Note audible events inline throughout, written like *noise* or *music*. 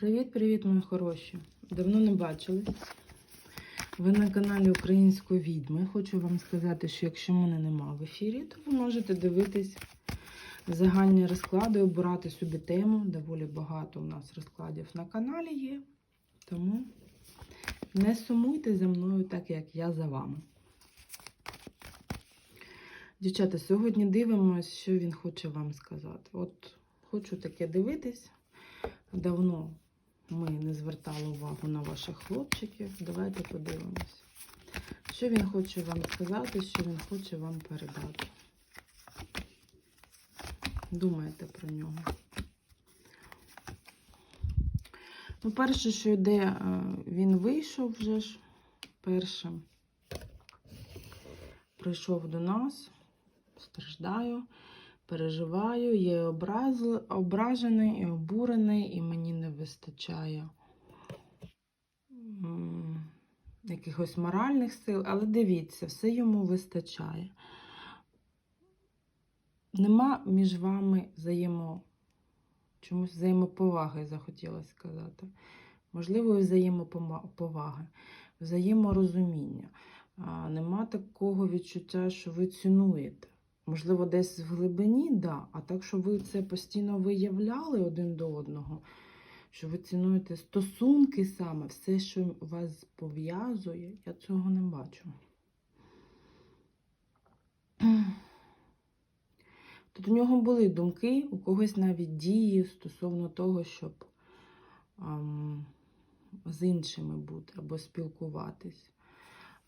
Привіт-привіт, мої хороші! Давно не бачили. Ви на каналі Української відьми. Хочу вам сказати, що якщо мене нема в ефірі, то ви можете дивитись загальні розклади, обирати собі тему. Доволі багато у нас розкладів на каналі є. Тому не сумуйте за мною, так як я за вами. Дівчата, сьогодні дивимося, що він хоче вам сказати. От хочу таке дивитись. Давно ми не звертали увагу на ваших хлопчиків. Давайте подивимось, що він хоче вам сказати, що він хоче вам передати. Думайте про нього. Ну, перше, що йде, е, він вийшов вже ж першим. Прийшов до нас, страждаю, переживаю, є образ... ображений і обурений, і мені не вистачає якихось моральних сил, але дивіться, все йому вистачає. Нема між вами взаємо... чомусь взаємоповаги, захотіла сказати. Можливо, взаємоповаги, взаєморозуміння. А, Нема такого відчуття, що ви цінуєте. Можливо, десь в глибині, да, а так, що ви це постійно виявляли один до одного, що ви цінуєте стосунки саме, все, що вас пов'язує, я цього не бачу. *clears throat* Тут у нього були думки, у когось навіть дії стосовно того, щоб ам, з іншими бути або спілкуватись.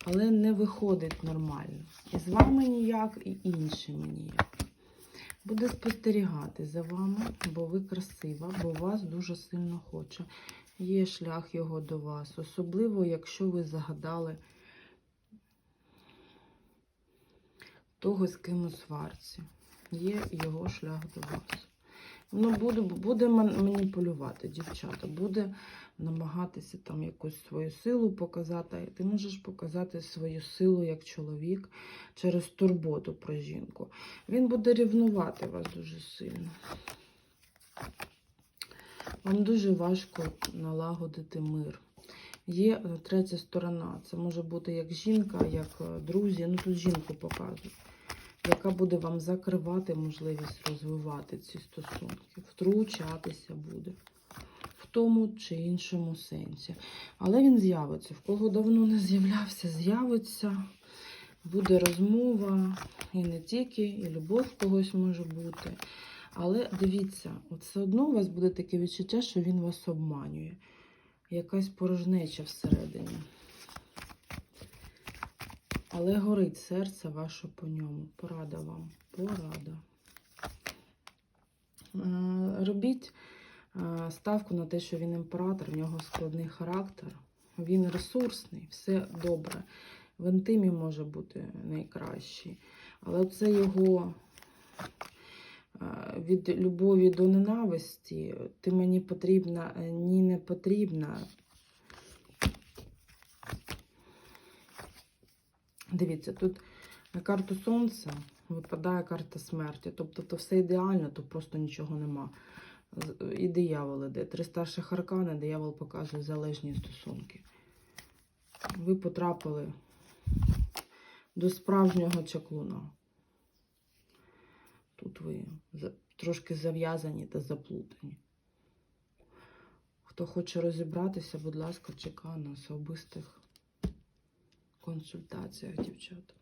Але не виходить нормально. І з вами ніяк, і іншими ніяк. Буде спостерігати за вами, бо ви красива, бо вас дуже сильно хоче. Є шлях його до вас. Особливо, якщо ви загадали того, з ким у сварці. Є його шлях до вас. Воно буде, буде маніпулювати, дівчата, буде намагатися там якусь свою силу показати. Ти можеш показати свою силу як чоловік через турботу про жінку. Він буде рівнувати вас дуже сильно. Вам дуже важко налагодити мир. Є е, третя сторона. Це може бути як жінка, як е, друзі. Ну тут жінку показують яка буде вам закривати можливість розвивати ці стосунки, втручатися буде в тому чи іншому сенсі. Але він з'явиться. В кого давно не з'являвся, з'явиться, буде розмова, і не тільки, і любов когось може бути. Але дивіться, от все одно у вас буде таке відчуття, що він вас обманює. Якась порожнеча всередині. Але горить серце ваше по ньому. Порада вам. Порада. Е, Робіть е, ставку на те, що він імператор, в нього складний характер. Він ресурсний, все добре. В інтимі може бути найкращий. Але це його е, від любові до ненависті. Ти мені потрібна, ні не потрібна. Дивіться, тут на карту Сонця випадає карта смерті. Тобто то все ідеально, то просто нічого нема. І диявол іде. Три старших аркани, диявол показує залежні стосунки. Ви потрапили до справжнього чаклуна. Тут ви трошки зав'язані та заплутані. Хто хоче розібратися, будь ласка, чекаю на особистих консультаціях, дівчата.